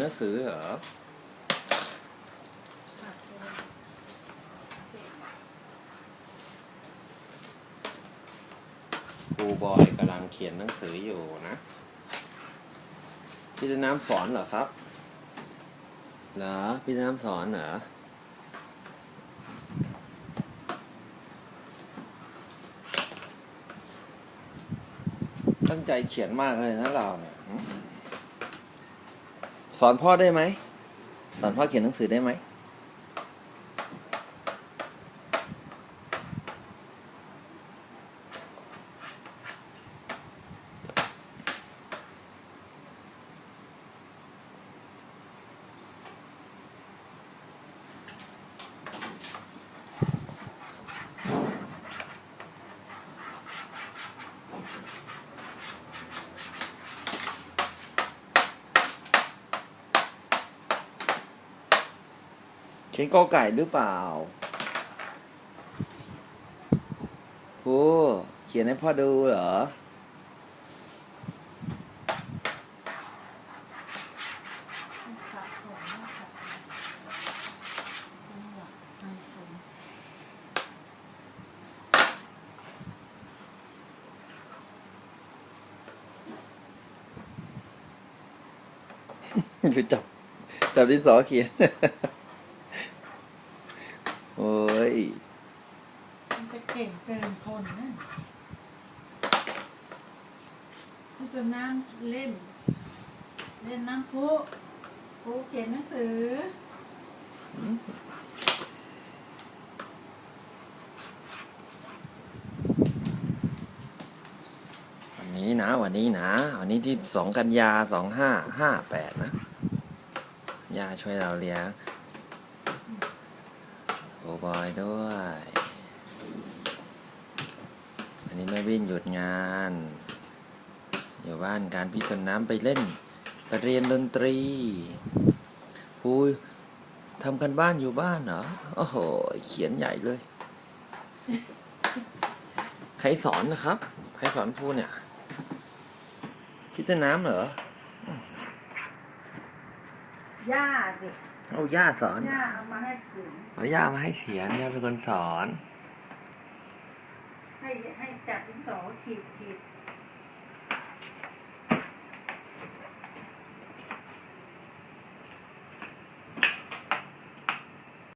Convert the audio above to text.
หนังสือเหรอครูบอยกำลังเขียนหนังสืออยู่นะพี่ต้นน้ำสอนเหรอครับ เหรอพี่ต้นน้ำสอนเหรอตั้งใจเขียนมากเลยนะเราเนี่ย สอนพ่อได้ไหม สอนพ่อเขียนหนังสือได้ไหม เขียนกอไก่หรือเปล่าพูเขียนให้พ่อดูเหรอดูจับ จับดินสอเขียน โอ้ย มันจะเก่งเกินคนนะมันจะนั่งเล่น เล่นน้ำพุพุเขียนหนังสือวันนี้นะ วันนี้นะ วันนี้ที่สองกันยาสองห้าห้าแปดนะย่าช่วยเราเลี้ยง โอบอยด้วยวันนี้แม่วินหยุดงาน อยู่บ้านการพี่ต้นน้ำไปเล่นไปเรียนดนตรีพูทำกันบ้านอยู่บ้านเหรอ โอ้โห เขียนใหญ่เลย ใครสอนนะครับ ใครสอนพูเนี่ย พี่ต้นน้ำเหรอย่าสิ เอาย่าสอน ย่าเอามาให้ เขียนเอาย่ามาให้เสียนย่าเป็นคนสอน ให้ให้จับดินสอขีดขีด